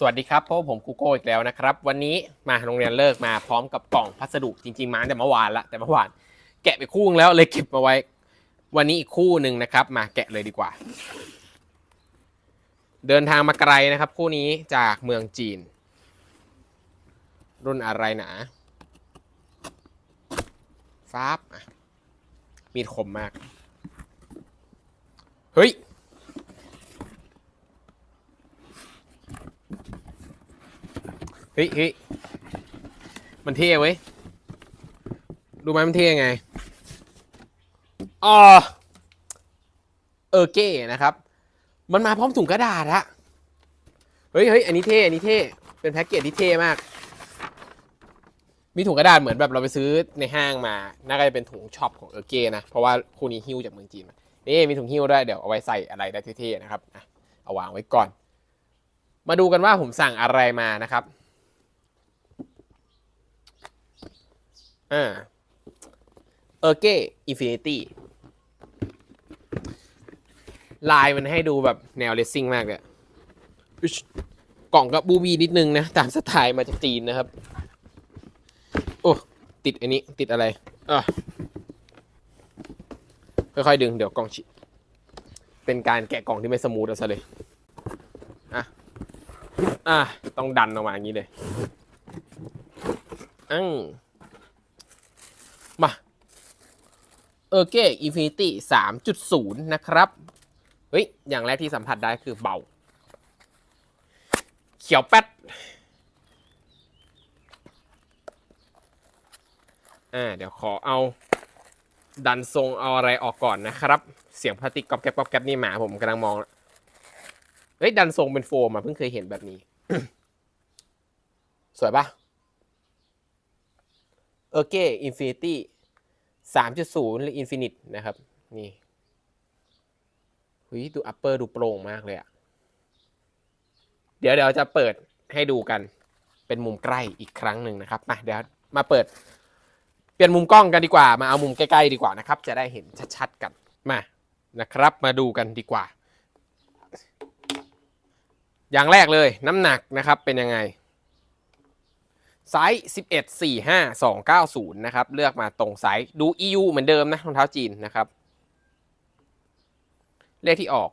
สวัสดีครับพบผมกูโก้อีกแล้วนะครับ วันนี้มาโรงเรียนเลิกมาพร้อมกับกล่องพัสดุจริงๆมาแต่เมื่อวานละแต่เมื่อวาน แกะไปคู่นึงแล้วเลยเก็บมาไว้ วันนี้อีกคู่หนึ่งนะครับ มาแกะเลยดีกว่า เดินทางมาไกลนะครับ คู่นี้จากเมืองจีน รุ่นอะไรหนาฟ้าบมีดคมมาก เฮ้ย ฮ้ยเฮ้ยมันเท่เว้ยดูไหมมันเท่ยังไงอ๋อเออเก้นะครับ มันมาพร้อมถุงกระดาษฮะเฮ้ยเฮ้ยอันนี้เท่อันนี้เท่เป็นแพ็กเกจที่เท่มาก มีถุงกระดาษเหมือนแบบเราไปซื้อในห้างมา น่าจะเป็นถุงช็อปของเออเก้นะ เพราะว่าคู่นี้หิ้วจากเมืองจีนมานี่มีถุงหิ้วด้วยเดี๋ยวเอาไว้ใส่อะไรได้เท่ๆนะครับเอาวางไว้ก่อน มาดูกันว่าผมสั่งอะไรมานะครับ อ่าเออร์เก้อินฟินิตี้ลายมันให้ดูแบบแนวเลสซิ่งมากเลยอุ๊ยกล่องกับบูบีนิดนึงนะ ตามสไตล์มาจากจีนนะครับ โอ้ติดอันนี้ ติดอะไรอะค่อยๆดึงเดี๋ยวกล่องชิเป็นการแกะกล่องที่ไม่สมูทเอาซะเลยอะอะต้องดันออกมาอย่างนี้เลยอัง มาเออเก้อินฟินิตี้สามจุดศูนย์นะครับ เฮ้ย อย่างแรกที่สัมผัสได้คือเบา เขียวแป๊ดอ่าเดี๋ยวขอเอาดันทรงเอาอะไรออกก่อนนะครับ เสียงพลาสติกกรอบแกรบกรอบแกรบนี่หมาผมกำลังมองแล้วเฮ้ย ดันทรงเป็นโฟมอะเพิ่งเคยเห็นแบบนี้ สวยปะ เออเก้อินฟินิตี้สามจุดศูนย์หรืออินฟินิตนะครับ นี่หุยดูอัปเปอร์ดูโปร่งมากเลยอะเดี๋ยวเดี๋ยวจะเปิดให้ดูกัน เป็นมุมใกล้อีกครั้งหนึ่งนะครับมาเดี๋ยวมาเปิด เปลี่ยนมุมกล้องกันดีกว่า มาเอามุมใกล้ๆดีกว่านะครับ จะได้เห็นชัดๆกันมานะครับ มาดูกันดีกว่า อย่างแรกเลยน้ำหนักนะครับเป็นยังไง ไซส์11 4 5 2 9 0 นะครับ เลือกมาตรงไซส์ดู EU เหมือนเดิมนะรองเท้าจีนนะครับ เลขที่ออก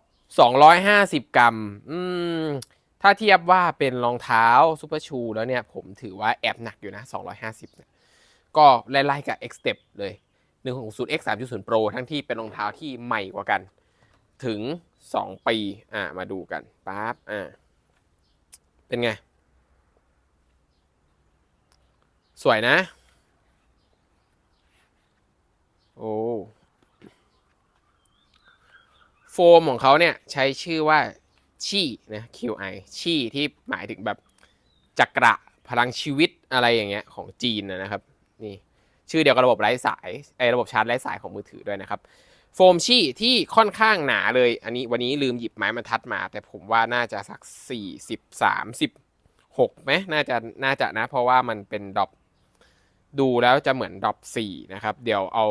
250 กรัม อืม ถ้าเทียบว่าเป็นรองเท้าซูเปอร์ชูแล้วเนี่ย ผมถือว่าแอบหนักอยู่นะ 250เนี่ยก็ไล่ๆกับ X Step เลย 160 X 3.0 Pro ทั้งที่เป็นรองเท้าที่ใหม่กว่ากัน ถึง 2 ปี อ่า มาดูกันปั๊บ อ่า เป็นไง สวยนะ โอ้โฟมของเขาเนี่ยใช้ชื่อว่าชี่นะ QI ชี่ที่หมายถึงแบบจักระพลังชีวิตอะไรอย่างเงี้ยของจีนนะครับ นี่ชื่อเดียวกับระบบไร้สายไอ้ระบบชาร์จไร้สายของมือถือด้วยนะครับ โฟมชี่ที่ค่อนข้างหนาเลย อันนี้วันนี้ลืมหยิบไม้บรรทัดมา แต่ผมว่าน่าจะสัก 40 30 6ไหมน่าจะน่าจะนะ เพราะว่ามันเป็นดรอป ดูแล้วจะเหมือนดรอป4นะครับ เดี๋ยวเอา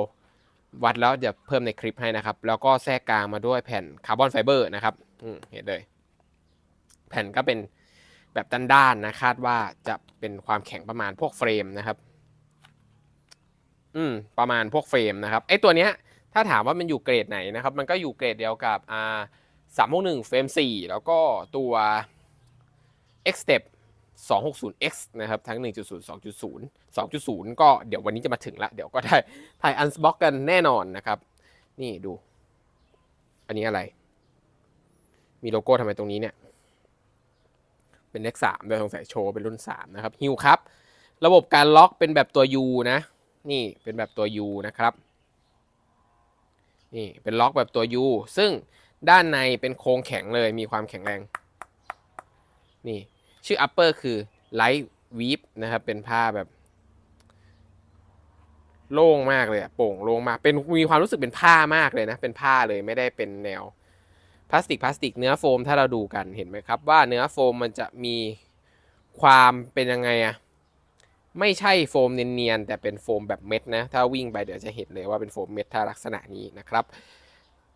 วัดแล้วจะเพิ่มในคลิปให้นะครับ แล้วก็แทรกกลางมาด้วยแผ่นคาร์บอนไฟเบอร์นะครับอืมเห็นเลย แผ่นก็เป็นแบบด้านๆนะ คาดว่าจะเป็นความแข็งประมาณพวกเฟรมนะครับ อืม ประมาณพวกเฟรมนะครับไอตัวเนี้ย ถ้าถามว่ามันอยู่เกรดไหนนะครับ มันก็อยู่เกรดเดียวกับอ่าสามหนึ่งเฟรมสี่แล้วก็ตัว X Step 260X นะครับ ทั้ง 1.0 2.0 2.0 ก็เดี๋ยววันนี้จะมาถึงละ เดี๋ยวก็ได้ถ่ายอันสบ็อกกันแน่นอนนะครับ นี่ดู อันนี้อะไร มีโลโก้ทำไมตรงนี้เนี่ย เป็นเลขสามโดยสงสัยโชว์เป็นรุ่น 3 นะครับฮิวครับ ระบบการล็อกเป็นแบบตัว U นะ นี่เป็นแบบตัว U นะครับ นี่เป็นล็อกแบบตัว U ซึ่งด้านในเป็นโครงแข็งเลยมีความแข็งแรง นี่ ชื่อ upper คือ light weave นะครับ เป็นผ้าแบบ โล่งมากเลยอะโป่งโล่งมาก เป็นมีความรู้สึกเป็นผ้ามากเลยนะ เป็นผ้าเลยไม่ได้เป็นแนวพลาสติกพลาสติกเนื้อโฟมถ้าเราดูกันเห็นไหมครับ ว่าเนื้อโฟมมันจะมีความเป็นยังไงอะไม่ใช่โฟมเนียนๆแต่เป็นโฟมแบบเม็ดนะ ถ้าวิ่งไปเดี๋ยวจะเห็นเลยว่าเป็นโฟมเม็ดถ้าลักษณะนี้นะครับ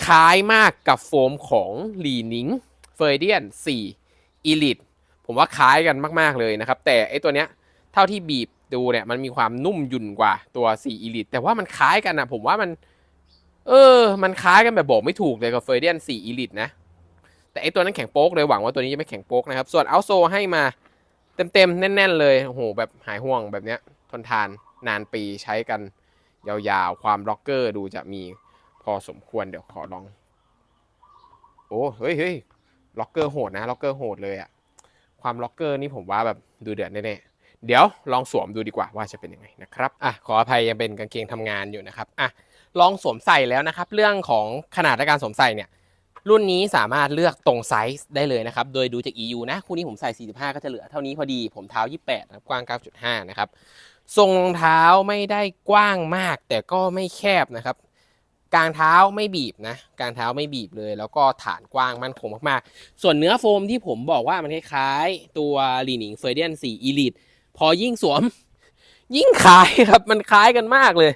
คล้ายมากกับโฟมของหลีนิงเฟอร์เดียน4 Elite ผมว่าคล้ายกันมาก ๆเลยนะครับ แต่ไอตัวเนี้ยเท่าที่บีบดูเนี่ยมันมีความนุ่มหยุ่นกว่าตัว4 Elite แต่ว่ามันคล้ายกันนะผมว่ามัน เออ มันคล้ายกันแบบบอกไม่ถูกเลยกับเฟอร์เดียน4 Elite นะ แต่ไอตัวนั้นแข็งโป๊กเลยหวังว่าตัวนี้จะไม่แข็งโป๊กนะครับ ส่วนเอาโซให้มาเต็มๆ แน่น ๆ เลยโอ้โหแบบหายห่วงแบบเนี้ยทนทานนานปีใช้กันยาวๆ ความล็อกเกอร์ดูจะมีพอสมควรเดี๋ยวขอลอง โอ้เฮ้ยเฮ้ยล็อกเกอร์โหดนะล็อกเกอร์โหดเลยอะ ความล็อกเกอร์นี่ผมว่าแบบดูเดือดแน่ๆเดี๋ยวลองสวมดูดีกว่าว่าจะเป็นยังไงนะครับอะขออภัยยังเป็นกางเกงทำงานอยู่นะครับอะลองสวมใส่แล้วนะครับ เรื่องของขนาดในการสวมใส่เนี่ยรุ่นนี้สามารถเลือกตรงไซส์ได้เลยนะครับ โดยดูจาก EU นะ คู่นี้ผมใส่ 45 ก็จะเหลือเท่านี้พอดี ผมเท้า 28นะครับ กว้าง 9.5 นะครับ ทรงรองเท้าไม่ได้กว้างมาก แต่ก็ไม่แคบนะครับ กลางเท้าไม่บีบนะกลางเท้าไม่บีบเลย แล้วก็ฐานกว้างมั่นคงมากๆ ส่วนเนื้อโฟมที่ผมบอกว่ามันคล้ายๆ ตัวลีนิงเฟอร์เดียน4 Elite พอยิ่งสวม ยิ่งคล้ายครับมันคล้ายกันมากเลย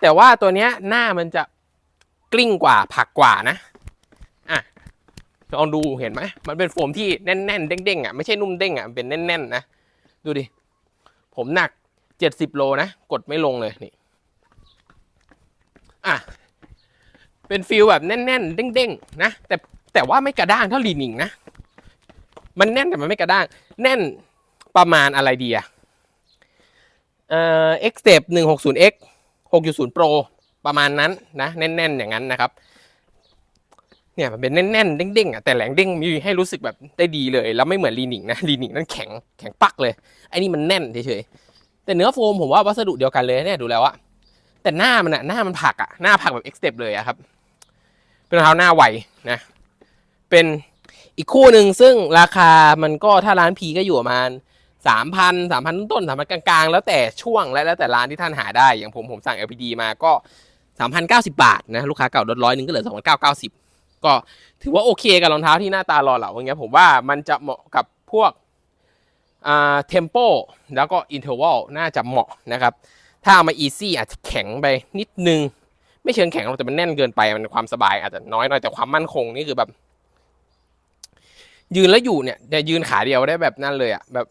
แต่ว่าตัวเนี้ยหน้ามันจะกลิ้งกว่าผักกว่านะอะลองดูเห็นไหมมันเป็นโฟมที่แน่นๆเด้งๆอะไม่ใช่นุ่มเด้งอะมันเป็นแน่นๆนะดูดิผมหนักเจ็ดสิบโลนะกดไม่ลงเลยนี่อะ เป็นฟิลแบบแน่นๆเด้งๆนะแต่แต่ว่าไม่กระด้างเท่าลีนิงนะมันแน่นแต่มันไม่กระด้าง แน่นประมาณอะไรดีอะเอ่อ X Step 160 X 6.0 Pro ประมาณนั้นนะแน่นๆอย่างนั้นนะครับเนี่ยมันเป็นแน่นๆเด้งๆอะแต่แหลงเด้งมีให้รู้สึกแบบได้ดีเลย แล้วไม่เหมือนลีนิงนะลีนิงนั่นแข็งแข็งปักเลยไอ้นี่มันแน่นเฉยๆแต่เนื้อโฟมผมว่าวัสดุเดียวกันเลยเนี่ยดูแล้วอะแต่หน้ามันอะหน้ามันผักอะหน้าผักแบบ X step เลยอะครับ เป็นรองเท้าหน้าไวนะ เป็นอีกคู่หนึ่งซึ่งราคามันก็ถ้าร้านพีก็อยู่ประมาณสามพันสามพันต้นสามพันกลางๆ แล้วแต่ช่วงและแล้วแต่ร้านที่ท่านหาได้ อย่างผมผมสั่ง LPD มาก็สามพันเก้าสิบาทนะ ลูกค้าเก่าลดร้อยนึงก็เหลือสองพันเก้าเก้าสิบก็ถือว่าโอเคกับรองเท้าที่หน้าตาหล่อเหลาอย่างเงี้ยผมว่ามันจะเหมาะกับพวกอ่าเทมโปแล้วก็อินเทอร์วัลน่าจะเหมาะนะครับ ถ้าเอามาอีซี่อาจจะแข็งไปนิดนึง ไม่เชิงแข็งหรอกแต่มันแน่นเกินไปมันความสบายอาจจะน้อยหน่อยแต่ความมั่นคงนี่คือแบบ ยืนแล้วอยู่เนี่ยแต่ยืนขาเดียวได้แบบนั่นเลยอะแบบ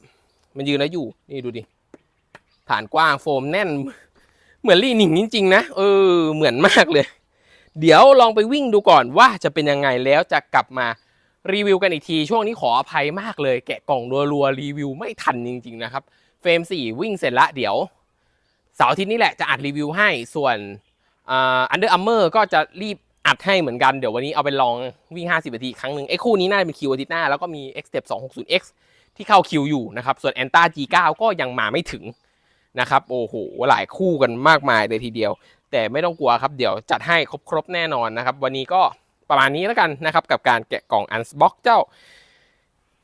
มันยืนแล้วอยู่ นี่ดูดิฐานกว้างโฟมแน่น เหมือนลี่หนิงจริง ๆ นะเออเหมือนมากเลย เดี๋ยวลองไปวิ่งดูก่อนว่าจะเป็นยังไงแล้วจะกลับมารีวิวกันอีกที ช่วงนี้ขออภัยมากเลย แกะกล่องรัวๆรีวิวไม่ทันจริง ๆ นะครับ เฟรม 4 วิ่งเสร็จละเดี๋ยวเสาร์อาทิตย์นี้แหละจะอัดรีวิวให้ส่วน อันเดอร์อัมเมอร์ก็จะรีบอัดให้เหมือนกัน เดี๋ยววันนี้เอาไปลองวิ่ง 50นาทีครั้งหนึ่งไอ้คู่นี้น่าจะเป็นคิวอาทิตย์หน้า แล้วก็มี X Step 260X ที่เข้าคิวอยู่นะครับ ส่วน a n t a G9 ก็ยังมาไม่ถึงนะครับ โอ้โห หลายคู่กันมากมายเลยทีเดียว แต่ไม่ต้องกลัวครับ เดี๋ยวจัดให้ครบๆแน่นอนนะครับ วันนี้ก็ประมาณนี้แล้วกันนะครับ กับการแกะกล่อง Unbox เจ้า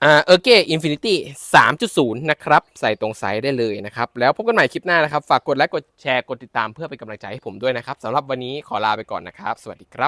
เออเกอินฟินิตี้สามจุดศูนะครับ ใส่ตรงไซส์ได้เลยนะครับ แล้วพบกันใหม่คลิปหน้านะครับ ฝากกดไลค์กดแชร์กดติดตามเพื่อเป็นกำลังใจให้ผมด้วยนะครับสำหรับวันนี้ขอลาไปก่อนนะครับ สวัสดีครับ